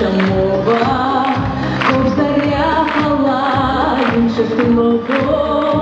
наша мова, обзаря палаючи слово.